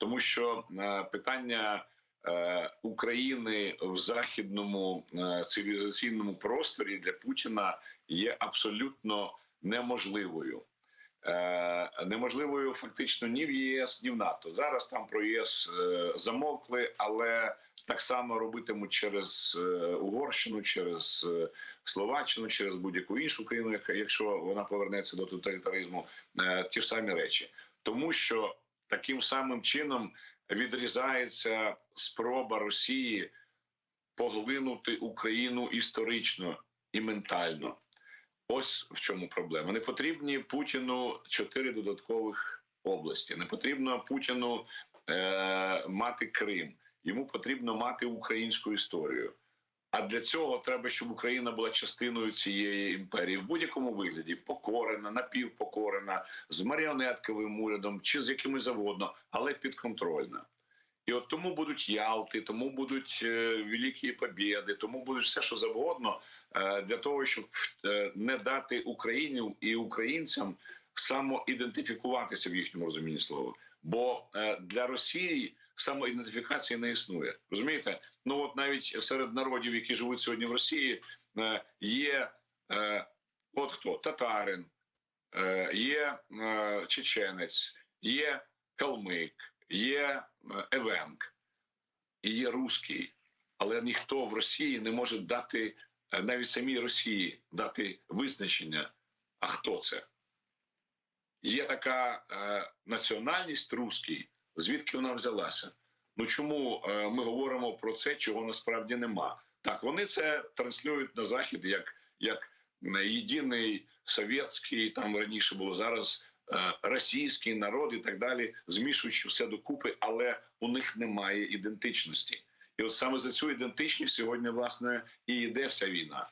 тому що е, питання е, України в західному е, цивілізаційному просторі для Путіна є абсолютно неможливою. Неможливою фактично ні в ЄС, ні в НАТО. Зараз там про ЄС замовкли, але так само робитимуть через Угорщину, через Словаччину, через будь-яку іншу країну, якщо вона повернеться до тоталітаризму, ті ж самі речі, тому що таким самим чином відрізається спроба Росії поглинути Україну історично і ментально. Ось в чому проблема. Не потрібні Путіну чотири додаткових області. Не потрібно Путіну е, мати Крим. Йому потрібно мати українську історію. А для цього треба, щоб Україна була частиною цієї імперії в будь-якому вигляді покорена, напівпокорена, з маріонетковим урядом чи з якимось завгодно, але підконтрольна. І от тому будуть Ялти, тому будуть е, Великі Побєди, тому будуть все, що завгодно, е, для того, щоб е, не дати Україні і українцям самоідентифікуватися в їхньому розумінні слова. Бо е, для Росії самоідентифікації не існує. Розумієте? Ну от навіть серед народів, які живуть сьогодні в Росії, е, є е, от хто татарин, є чеченець, є калмик, є евенк і є русський. Але ніхто в Росії не може дати навіть самій Росії дати визначення. А хто це? Є така е, національність русський, звідки вона взялася? Ну чому е, ми говоримо про це, чого насправді нема? Так, вони це транслюють на захід як, як єдиний совєтський, там раніше було зараз е, російський народ і так далі, змішуючи все докупи, але у них немає ідентичності. І от саме за цю ідентичність сьогодні власне і йде вся війна.